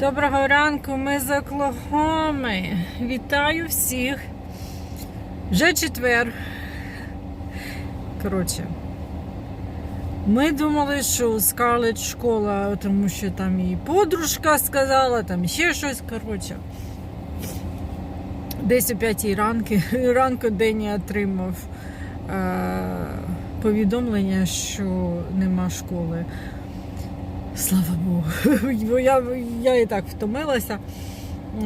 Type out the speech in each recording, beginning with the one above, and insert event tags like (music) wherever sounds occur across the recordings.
Доброго ранку, ми з Оклахоми. Вітаю всіх. Вже четвер. Коротше. Ми думали, що Скарлетт школа, тому що там і подружка сказала, там ще щось. Коротше. Десь о 5 ранки, (laughs) ранку Дені отримав е, повідомлення, що нема школи. Слава Богу. (laughs) Бо я, я і так втомилася.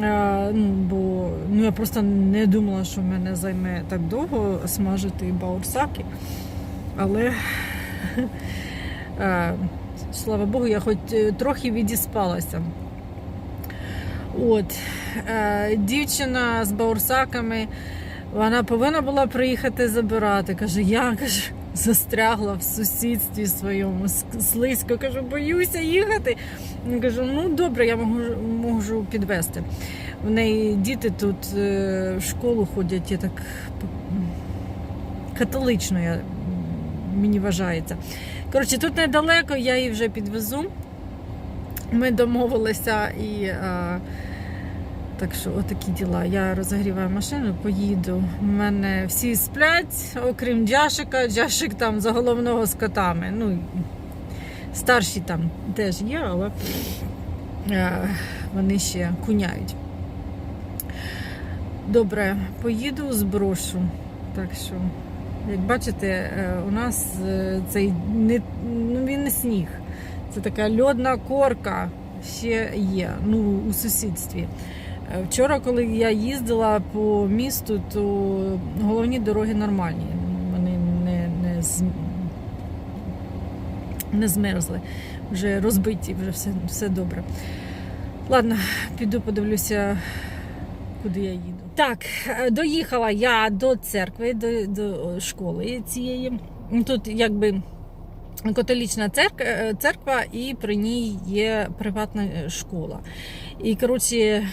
Е, ну, бо ну, я просто не думала, що мене займе так довго смажити баурсаки. Але (laughs) е, слава Богу, я хоч е, трохи відіспалася. От, дівчина з баурсаками, вона повинна була приїхати забирати. Каже, я каже, застрягла в сусідстві своєму слизько. Кажу, боюся їхати. Я кажу, ну добре, я можу, можу підвезти. В неї діти тут е, в школу ходять, я так католично я, мені вважається. Коротше, тут недалеко, я її вже підвезу. Ми домовилися і. Е, так що, отакі діла. Я розігріваю машину, поїду. У мене всі сплять, окрім Джашика. Джашик там за головного з котами. Ну, старші там теж є, але е, вони ще куняють. Добре, поїду, зброшу. Так що, як бачите, е, у нас е, цей не, ну, він не сніг. Це така льодна корка ще є ну, у сусідстві. Е, Вчора, коли я їздила по місту, то головні дороги нормальні. Вони не, не, не змерзли, вже розбиті, вже все, все добре. Ладно, піду подивлюся, куди я їду. Так, е, доїхала я до церкви, до, до школи цієї. Тут якби католічна церква, церква, і при ній є приватна е, школа. І коротше.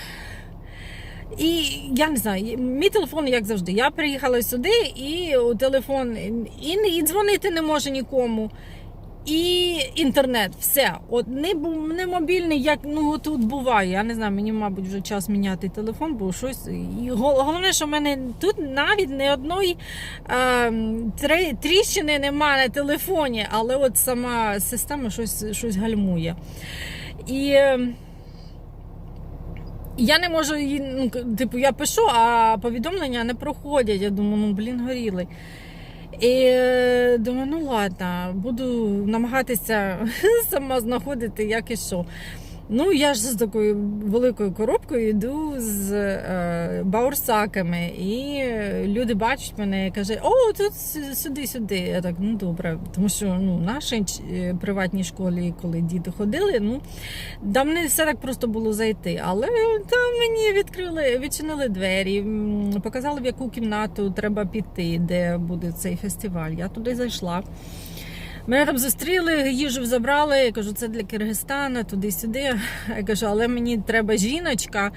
І я не знаю, мій телефон, як завжди. Я приїхала сюди, і телефон і, і дзвонити не може нікому. І інтернет, все. От не, не мобільний, як ну тут буває. Я не знаю, мені, мабуть, вже час міняти телефон, бо щось. І головне, що в мене тут навіть не одної е, тріщини немає на телефоні, але от сама система щось, щось гальмує. І. я не можу її, ну, типу, я пишу, а повідомлення не проходять. Я думаю, ну блін, горілий. І е, думаю, ну ладно, буду намагатися (laughs) сама знаходити, як і що. Ну, я ж з такою великою коробкою йду з е, баурсаками, і люди бачать мене і кажуть, о, тут сюди, сюди. Я так, ну добре, тому що ну, в нашій е, приватній школі, коли діти ходили, ну там не все так просто було зайти. Але там мені відкрили, відчинили двері, показали, в яку кімнату треба піти, де буде цей фестиваль. Я туди зайшла. Мене там зустріли, їжу забрали. Я кажу, це для Киргизстана, туди-сюди. Я кажу, але мені треба жіночка,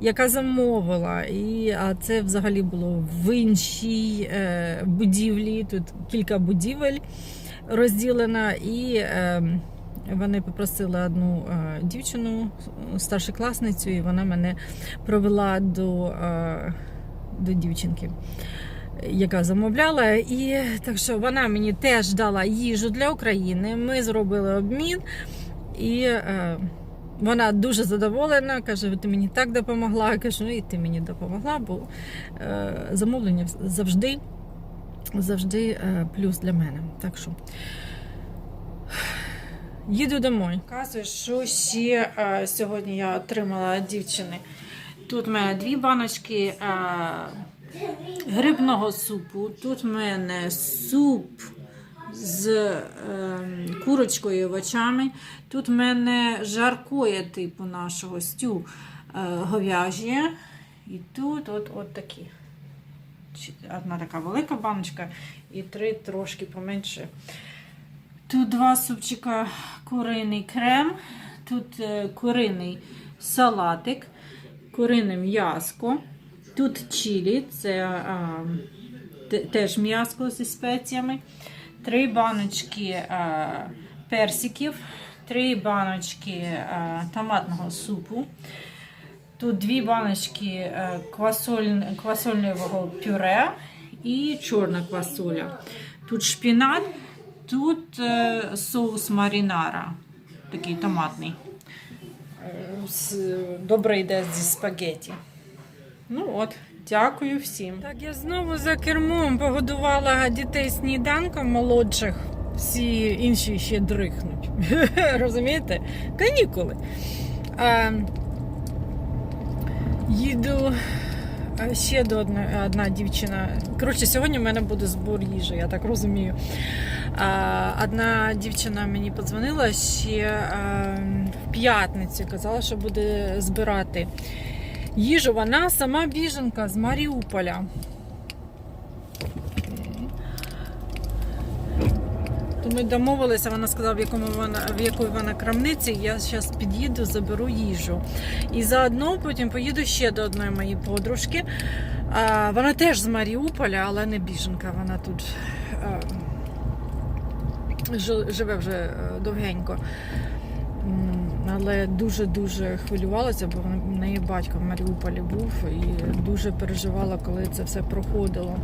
яка замовила. І, а це взагалі було в іншій е, будівлі. Тут кілька будівель розділено. І е, вони попросили одну е, дівчину, старшокласницю, і вона мене провела до, е, до дівчинки яка замовляла. І так що вона мені теж дала їжу для України. Ми зробили обмін, і е, вона дуже задоволена. Каже, ти мені так допомогла. Я кажу, ну і ти мені допомогла, бо е, замовлення завжди, завжди е, плюс для мене. Так що. Їду домой. Казую, що ще е, сьогодні я отримала дівчини. Тут в мене дві баночки е, грибного супу. Тут в мене суп з е, курочкою і овочами. Тут в мене жаркоє типу нашого стю е, говяжє. І тут от, от такі. Одна така велика баночка і три трошки поменше. Тут два супчика куриний крем, тут е, куриний салатик, курине м'яско. Тут чилі, це а, теж м'яско зі спеціями. Три баночки а, персиків. три баночки е, томатного супу. Тут дві баночки квасоль, квасольного пюре і чорна квасоля. Тут шпінат, тут е, соус марінара, такий томатний. Е, Добре йде зі спагеті. Ну от, дякую всім. Так, я знову за кермом погодувала дітей сніданком молодших. Всі інші ще дрихнуть. (laughs) Розумієте? Канікули. А, їду ще до одна, одна дівчина. Коротше, сьогодні в мене буде збор їжі, я так розумію. А, одна дівчина мені подзвонила ще а, в п'ятницю, казала, що буде збирати їжу. Вона сама біженка з Маріуполя. То ми домовилися, вона сказала, в якому вона в якої вона крамниці. Я зараз під'їду, заберу їжу. І заодно потім поїду ще до одної моєї подружки. Вона теж з Маріуполя, але не біженка. Вона тут а, живе вже е, довгенько. Але дуже-дуже хвилювалася, бо в неї батько в Маріуполі був і дуже переживала, коли це все проходило.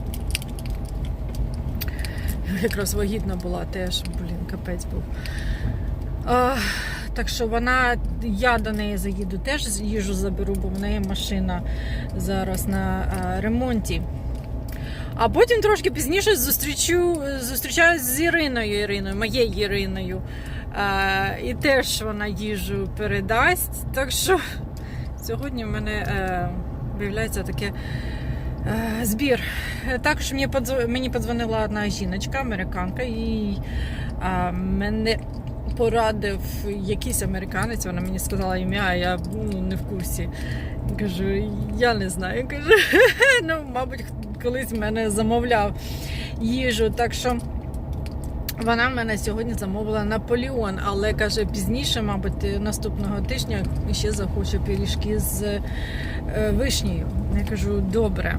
Якраз вагітна була теж, блін, капець був. А, так що вона, я до неї заїду, теж їжу заберу, бо в неї машина зараз на а, ремонті. А потім трошки пізніше зустрічу, зустрічаюсь з Іриною Іриною, моєю Іриною. А, і теж вона їжу передасть. Так що сьогодні в мене е, виявляється таке е, збір. Е, Також мені, подзв... мені подзвонила одна жіночка, американка, і мене порадив якийсь американець. Вона мені сказала ім'я, а я ну, не в курсі. Кажу, я не знаю. Кажу, (laughs) ну, мабуть, колись мене замовляв їжу. Так що вона в мене сьогодні замовила Наполеон, але каже, пізніше, мабуть, наступного тижня ще захоче пиріжки з е, вишнею. Я кажу, добре.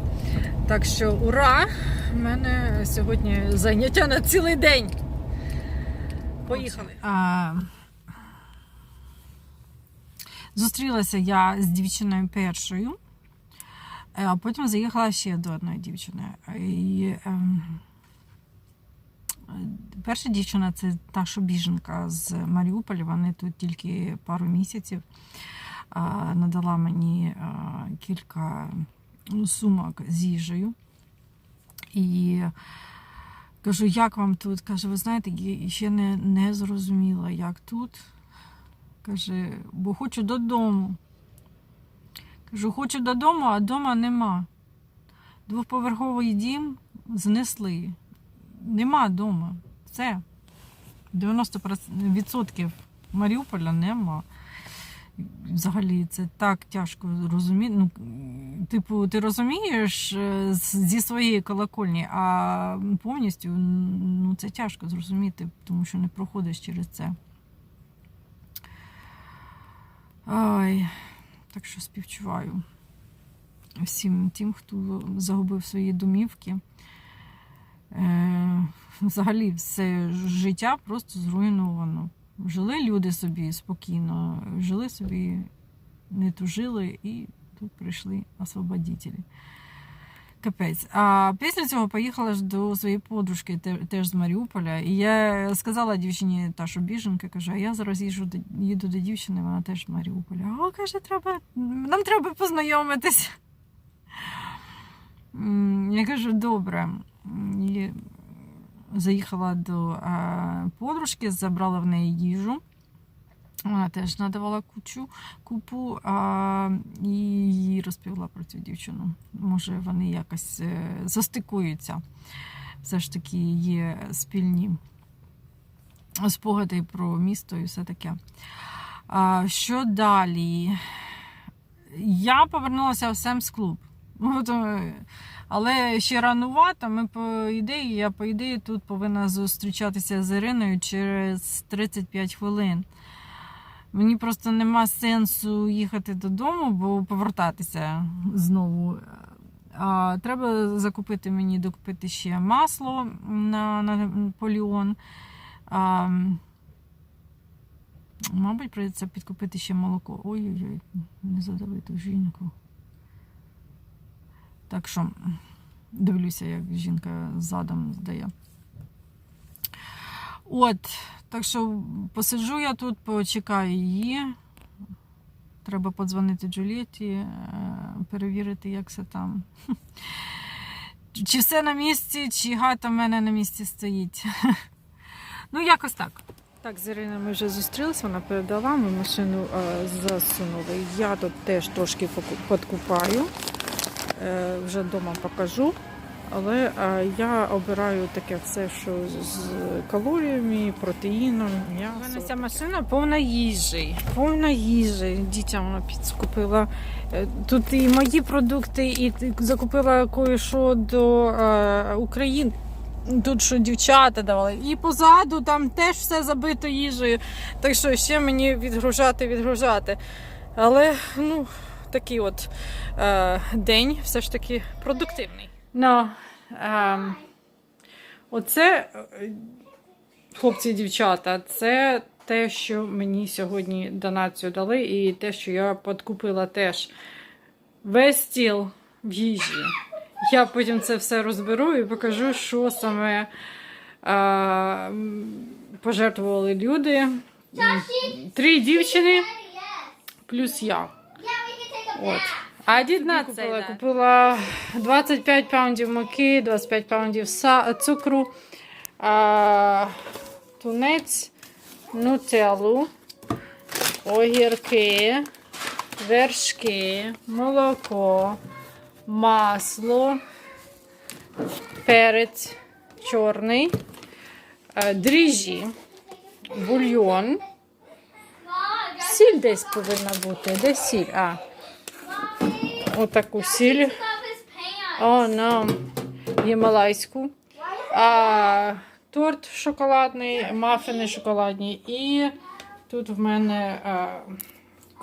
Так що ура! У мене сьогодні заняття на цілий день. Поїхали. А, зустрілася я з дівчиною першою, е, а потім заїхала ще до одної дівчини. І, ем, Перша дівчина це та, що біженка з Маріуполя. Вони тут тільки пару місяців. Надала мені кілька ну, сумок з їжею. І кажу, як вам тут? Каже, ви знаєте, я ще не, не зрозуміла, як тут. Каже, бо хочу додому. Кажу, хочу додому, а вдома нема. Двоповерховий дім знесли. Нема вдома. Все. 90% Маріуполя нема. Взагалі, це так тяжко розуміти. Ну, типу, ти розумієш е, зі своєї колокольні, а повністю ну, це тяжко зрозуміти, тому що не проходиш через це. Ай, так що співчуваю всім тим, хто загубив свої домівки. Е, взагалі, все життя просто зруйновано. Жили люди собі спокійно, жили собі, не тужили, і тут прийшли освободителі. Капець. А після цього поїхала ж до своєї подружки, теж з Маріуполя. І я сказала дівчині, та що біженка, каже, а я зараз їжу їду до дівчини, вона теж з Маріуполя. О, каже, треба, нам треба познайомитися. Я кажу, добре. І заїхала до е, подружки, забрала в неї їжу. Вона теж надавала кучу купу а, і їй розповіла про цю дівчину. Може, вони якось е, застикуються. Все ж таки є спільні спогади про місто і все таке. А, що далі? Я повернулася в Семс клуб. Але ще ранувато. Ми по ідеї, я по ідеї тут повинна зустрічатися з Іриною через 35 хвилин. Мені просто нема сенсу їхати додому, бо повертатися знову. А, треба закупити мені докупити ще масло на, на А, Мабуть, прийдеться підкупити ще молоко. Ой-ой-ой, не задавити жінку. Так що дивлюся, як жінка задом здає. От, так що посиджу я тут, почекаю її. Треба подзвонити Джулієті, е, перевірити, як це там. Чи все на місці, чи гата в мене на місці стоїть. Ну, якось так. Так, з Іриною ми вже зустрілися, вона передала, ми машину е, засунули. Я тут теж трошки подкупаю. Е, вже вдома покажу. Але е, я обираю таке все, що з калоріями, протеїном, м'ясо. У мене ця машина повна їжі. Повна їжі. Дітям вона підскупила. Е, Тут і мої продукти, і закупила кое-що до України. Тут що дівчата давали. І позаду там теж все забито їжею. Так що ще мені відгружати, відгружати. Але ну, такий от е, день все ж таки продуктивний. Ну, ем, оце, е, хлопці і дівчата, це те, що мені сьогодні донацію дали, і те, що я подкупила теж весь стіл в їжі. Я потім це все розберу і покажу, що саме е, пожертвували люди. Три дівчини плюс я. От. А did not купила, купила 25 паундів муки, 25 паундів цукру, а, тунець, нутеллу, огірки, вершки, молоко, масло, перець чорний, е, дріжджі, бульйон. Сіль десь повинна бути. Де сіль? А, отаку сіль. О, на гімалайську. А, торт шоколадний, мафини шоколадні. І тут в мене а,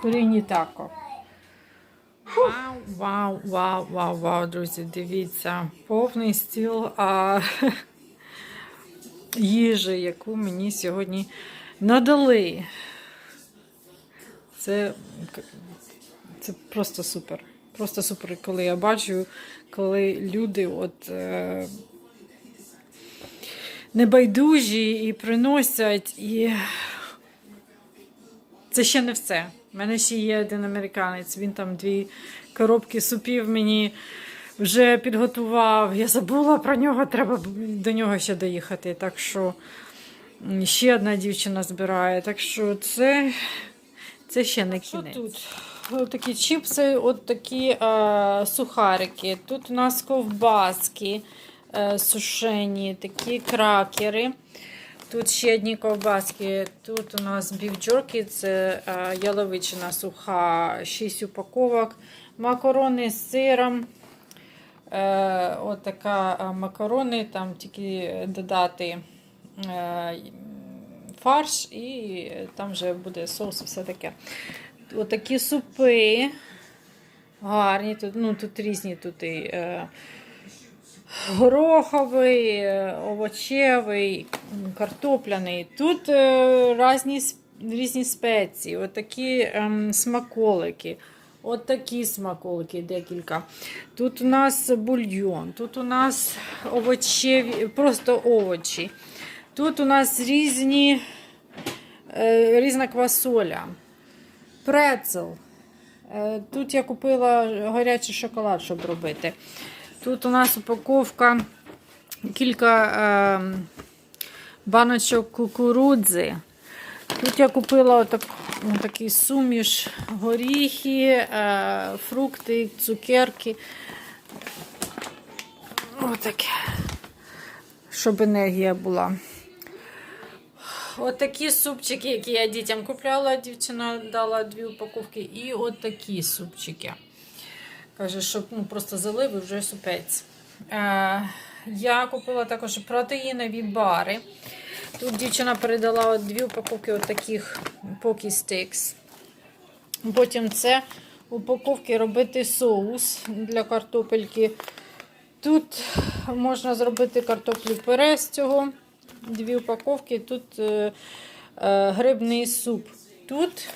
курінні тако. Вау, вау, вау, вау, вау, друзі, дивіться. Повний стіл а, їжі, яку мені сьогодні надали. Це, це просто супер. Просто супер, коли я бачу, коли люди от, е, небайдужі і приносять, і це ще не все. У мене ще є один американець, він там дві коробки супів мені вже підготував. Я забула про нього, треба до нього ще доїхати. Так що ще одна дівчина збирає. Так що це, це ще не кінець. Що тут? Такі чіпси, от такі е, сухарики. Тут у нас ковбаски е, сушені, такі кракери. Тут ще одні ковбаски. Тут у нас бівджорки, це е, яловичина суха, 6 упаковок. Макарони з сиром. Е, от така е, макарони, там тільки додати е, фарш, і там вже буде соус і все таке. Отакі супи. Гарні. Тут, ну, тут різні тут і е, гороховий, е, овочевий, картопляний. Тут е, різні, різні спеції, отакі ем, смаколики. От такі смаколики декілька. Тут у нас бульйон, тут у нас овочеві, просто овочі. Тут у нас різні, е, різна квасоля, прецел. Тут я купила гарячий шоколад, щоб робити. Тут у нас упаковка кілька е, баночок кукурудзи. Тут я купила отак, такий суміш, горіхи, е, фрукти, цукерки. Отаке. Щоб енергія була. Отакі супчики, які я дітям купляла, дівчина дала дві упаковки. І отакі супчики. Каже, щоб ну, просто залив і вже супець. Е, я купила також протеїнові бари. Тут дівчина передала от дві упаковки от таких Pocky Sticks. Потім це упаковки робити соус для картопельки. Тут можна зробити картоплю пюре з цього. Дві упаковки. Тут е, е, грибний суп Тут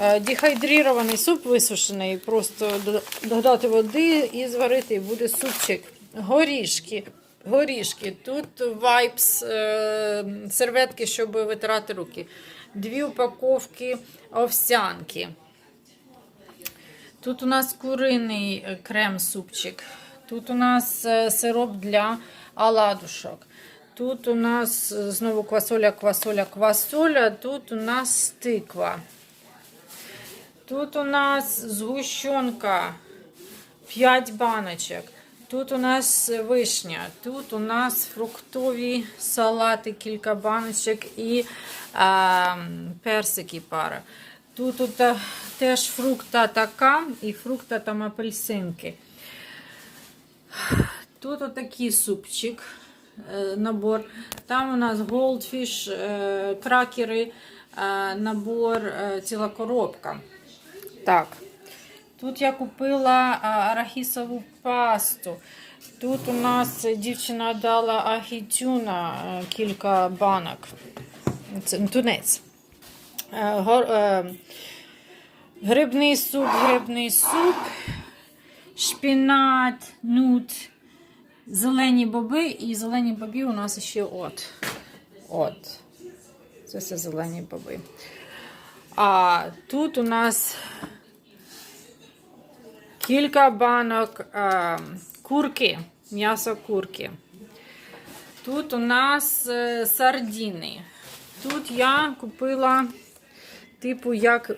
е, дехайдрірований суп висушений. Просто додати води і зварити, буде супчик. Горішки. Горішки. Тут вайпс, е, серветки, щоб витирати руки. Дві упаковки овсянки. Тут у нас куриний крем-супчик. Тут у нас сироп для оладушок. Тут у нас е, знову квасоля, квасоля, квасоля. Тут у нас тиква. Тут у нас згущенка 5 баночок. Тут у нас вишня, тут у нас фруктові салати, кілька баночок і а, персики пара. Тут, а, теж фрукта така і фрукта там апельсинки. Тут отакий супчик, набор. Там у нас goldfish, е, кракери, е, набор, е, ціла коробка. Так. Тут я купила арахісову пасту. Тут у нас дівчина дала ахітюна е, кілька банок. Це тунець. Е, е, Грибний суп, грибний суп, шпінат, нут, зелені боби і зелені бобі у нас ще от. От. Це все зелені боби. А тут у нас кілька банок е, курки, м'ясо курки. Тут у нас е, сардіни. Тут я купила, типу, як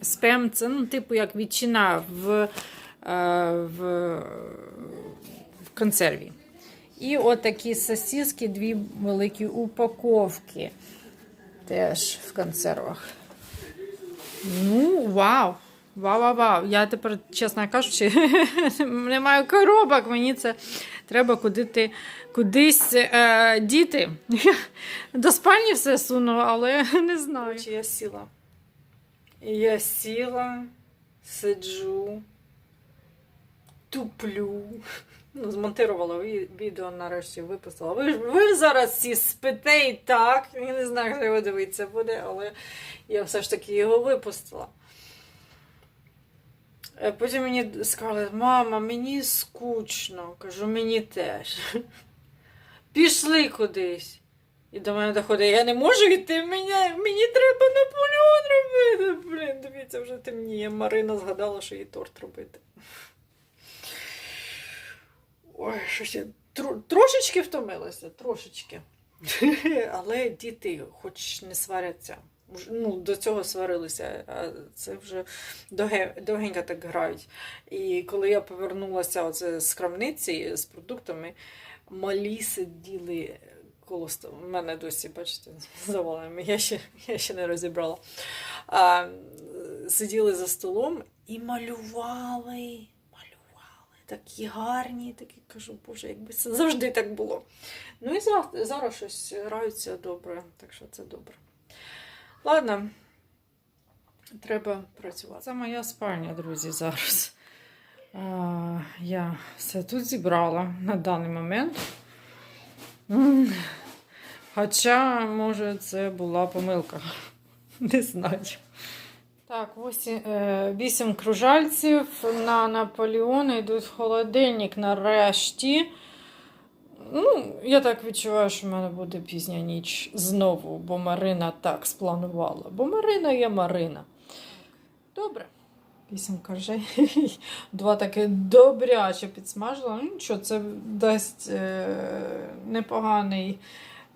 спем, це, ну, типу, як ветчина в, е, в консерві. І от такі сосиски, дві великі упаковки. Теж в консервах. Ну, вау! Вау, вау, вау. Я тепер, чесно кажучи, (laughs) не маю коробок. Мені це треба кудити, кудись е, діти. (laughs) До спальні все суну, але (laughs) не знаю. Я сіла. Я сіла, сиджу, туплю. Ну, змонтувала відео, нарешті виписала. Ви, ж- ви зараз всі спите і так. Я не знаю, хто його дивитися буде, але я все ж таки його випустила. Е, Потім мені сказали, мама, мені скучно. Кажу, мені теж. (laughs) Пішли кудись. І до мене доходить, я не можу йти, мені, мені треба Наполеон робити. Блін, дивіться, вже темніє. Марина згадала, що їй торт робити. Ой, щось я тро- трошечки втомилася, трошечки. (laughs) Але діти хоч не сваряться. Ну, до цього сварилися, а це вже довгенько так грають. І коли я повернулася оце з крамниці з продуктами, малі сиділи коло столу. У мене досі, бачите, (laughs) завалами, я ще, я ще не розібрала. А, сиділи за столом і малювали. Такі гарні, такі кажу, боже, якби це завжди так було. Ну і зараз, зараз щось граються добре, так що це добре. Ладно, треба працювати. Це моя спальня, друзі, зараз. А, я все тут зібрала на даний момент. Хоча, може, це була помилка. (laughs) Не знаю. Так, ось е, вісім кружальців на Наполеон йдуть в холодильник нарешті. Ну, я так відчуваю, що в мене буде пізня ніч знову, бо Марина так спланувала. Бо Марина є Марина. Добре. Вісім коржей. (laughs) Два таки добряче підсмажила. Ну нічого, це дасть е, непоганий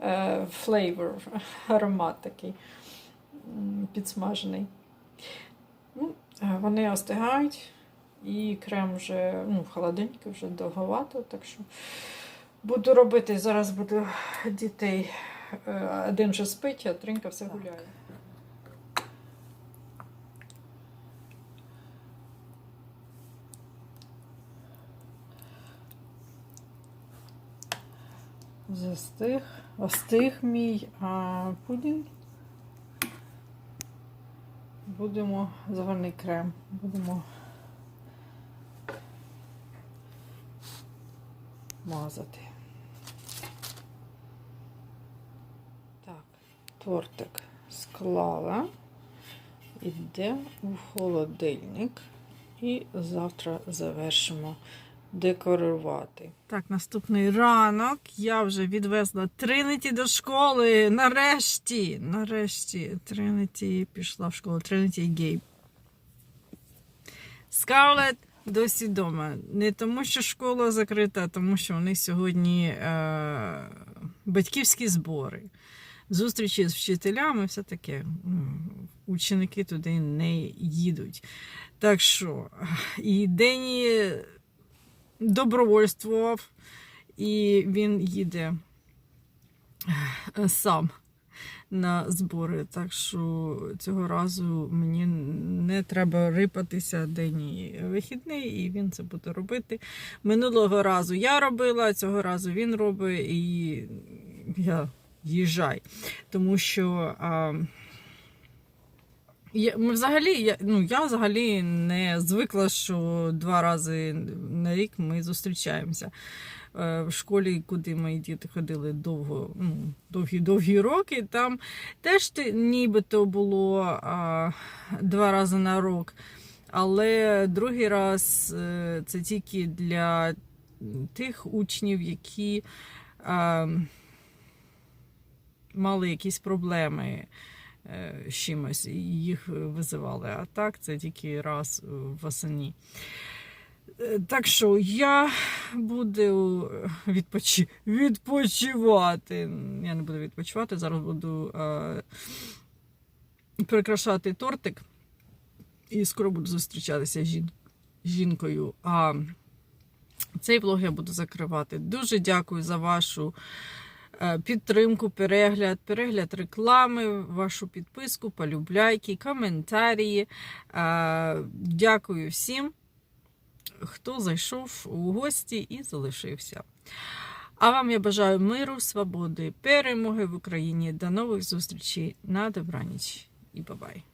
е, (laughs) аромат такий підсмажений. Е, вони остигають, і крем вже ну, в холодильнику вже довговато, так що буду робити. Зараз буду дітей. е, Один вже спить, а тринька все гуляє. Застиг, остиг мій а, пудінг. Будемо загальний крем. Будемо мазати. Так, тортик склала, іде у холодильник. І завтра завершимо декорувати. Так, наступний ранок. Я вже відвезла Тринеті до школи. Нарешті, нарешті, Тринеті пішла в школу. Тринеті і Гейб. Скарлет досі вдома. Не тому, що школа закрита, а тому що них сьогодні е, батьківські збори, зустрічі з вчителями, все таке. Ну, Ученики туди не їдуть. Так що, і Дені добровольствував, і він їде е, сам на збори. Так що цього разу мені не треба рипатися день вихідний, і він це буде робити. Минулого разу я робила, цього разу він робить, і я їжджай. Тому що. А, я, ми взагалі, я, ну, я взагалі не звикла, що два рази на рік ми зустрічаємося. Е, В школі, куди мої діти ходили довго, ну, довгі-довгі роки, там теж нібито було а, два рази на рок. Але другий раз е, це тільки для тих учнів, які а, мали якісь проблеми е, з чимось, і їх визивали. А так це тільки раз е, восені. Е, Так що я буду відпочи... відпочивати. Я не буду відпочивати, зараз буду е... прикрашати тортик і скоро буду зустрічатися з жін... жінкою. А цей влог я буду закривати. Дуже дякую за вашу е, підтримку, перегляд, перегляд реклами, вашу підписку, полюбляйки, коментарі. Е, Дякую всім, хто зайшов у гості і залишився. А вам я бажаю миру, свободи, перемоги в Україні. До нових зустрічей на добраніч і бабай.